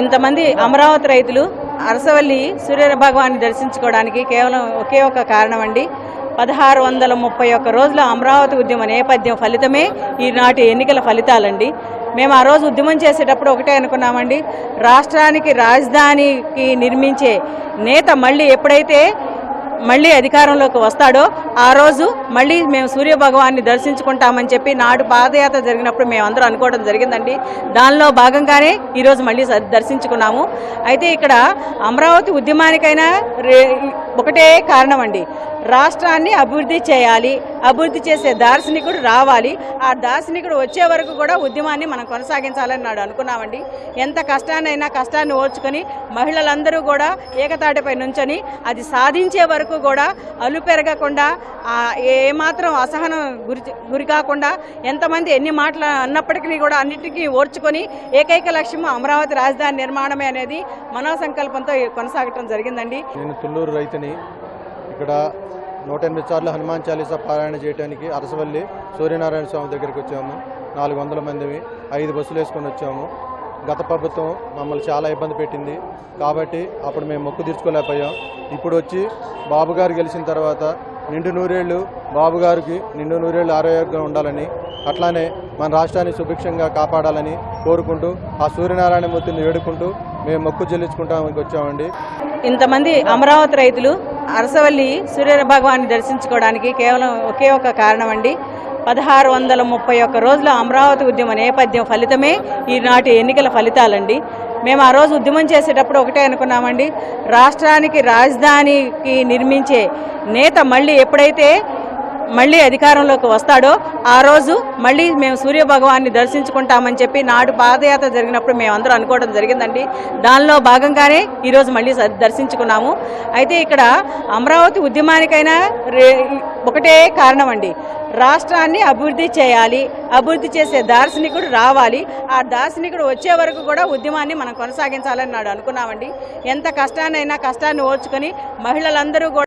ఇంతమంది అమరావతి రైతులు అరసవల్లి సూర్య భగవాన్ని దర్శించుకోవడానికి కేవలం ఒకే ఒక కారణం అండి పదహారు వందల ముప్పై ఒక్క రోజుల అమరావతి ఉద్యమ నేపథ్యం ఫలితమే ఈనాటి ఎన్నికల ఫలితాలండి. మేము ఆ రోజు ఉద్యమం చేసేటప్పుడు ఒకటే అనుకున్నామండి. రాష్ట్రానికి రాజధానికి నిర్మించే నేత మళ్ళీ ఎప్పుడైతే మళ్ళీ అధికారంలోకి వస్తాడో ఆ రోజు మళ్ళీ మేము సూర్య భగవాన్ని దర్శించుకుంటామని చెప్పి నాడు పాదయాత్ర జరిగినప్పుడు మేము అందరూ అనుకోవడం జరిగిందండి. దానిలో భాగంగానే ఈరోజు మళ్ళీ దర్శించుకున్నాము. అయితే ఇక్కడ అమరావతి ఉద్యమానికైనా రే ఒకటే కారణం అండి రాష్ట్రాన్ని అభివృద్ధి చేయాలి అభివృద్ధి చేసే దార్శనికుడు రావాలి. ఆ దార్శనికుడు వచ్చే వరకు కూడా ఉద్యమాన్ని మనం కొనసాగించాలని నాడు అనుకున్నామండి. ఎంత కష్టాన్నైనా కష్టాన్ని ఓర్చుకొని మహిళలందరూ కూడా ఏకతాటిపై నుంచొని అది సాధించే వరకు కూడా అలు పెరగకుండా ఏమాత్రం అసహనం గురి గురి కాకుండా ఎంతమంది ఎన్ని మాటలు అన్నప్పటికీ కూడా అన్నిటికీ ఓర్చుకొని ఏకైక లక్ష్యం అమరావతి రాజధాని నిర్మాణమే అనేది మనోసంకల్పంతో కొనసాగటం జరిగిందండి. నేను తుళ్ళూరు రైతుని ఇక్కడ నూట ఎనిమిది సార్లు హనుమాన్ చాలీసా పారాయణ చేయడానికి అరసవల్లి సూర్యనారాయణ స్వామి దగ్గరికి వచ్చాము. నాలుగు వందల మందివి ఐదు బస్సులు వేసుకొని వచ్చాము. గత ప్రభుత్వం మమ్మల్ని చాలా ఇబ్బంది పెట్టింది. కాబట్టి అప్పుడు మేము మొక్కు తీర్చుకోలేకపోయాం. ఇప్పుడు వచ్చి బాబుగారు గెలిచిన తర్వాత నిండు నూరేళ్ళు బాబుగారికి నిండు నూరేళ్ళు ఆరోగ్యంగా ఉండాలని అట్లానే మన రాష్ట్రాన్ని సుభిక్షంగా కాపాడాలని కోరుకుంటూ ఆ సూర్యనారాయణ మూర్తిని వేడుకుంటూ మేము మొక్కు చెల్లించుకుంటానికి వచ్చామండి. ఇంతమంది అమరావతి రైతులు అరసవల్లి సూర్య భగవాన్ని దర్శించుకోవడానికి కేవలం ఒకే ఒక కారణం అండి పదహారు వందల ముప్పై ఒక్క రోజుల అమరావతి ఉద్యమ నేపథ్యం ఫలితమే ఈనాటి ఎన్నికల ఫలితాలండి. మేము ఆ రోజు ఉద్యమం చేసేటప్పుడు ఒకటే అనుకున్నామండి. రాష్ట్రానికి రాజధానికి నిర్మించే నేత మళ్ళీ ఎప్పుడైతే మళ్ళీ అధికారంలోకి వస్తాడో ఆ రోజు మళ్ళీ మేము సూర్య భగవాన్ని దర్శించుకుంటామని చెప్పి నాడు పాదయాత్ర జరిగినప్పుడు మేము అందరూ అనుకోవడం జరిగిందండి. దానిలో భాగంగానే ఈరోజు మళ్ళీ దర్శించుకున్నాము. అయితే ఇక్కడ అమరావతి ఉద్యమానికైనా రే ఒకటే కారణం అండి రాష్ట్రాన్ని అభివృద్ధి చేయాలి అభివృద్ధి చేసే దార్శనికుడు రావాలి. ఆ దార్శనికుడు వచ్చే వరకు కూడా ఉద్యమాన్ని మనం కొనసాగించాలని నాడు అనుకున్నామండి. ఎంత కష్టాన్నైనా కష్టాన్ని ఓర్చుకొని మహిళలందరూ కూడా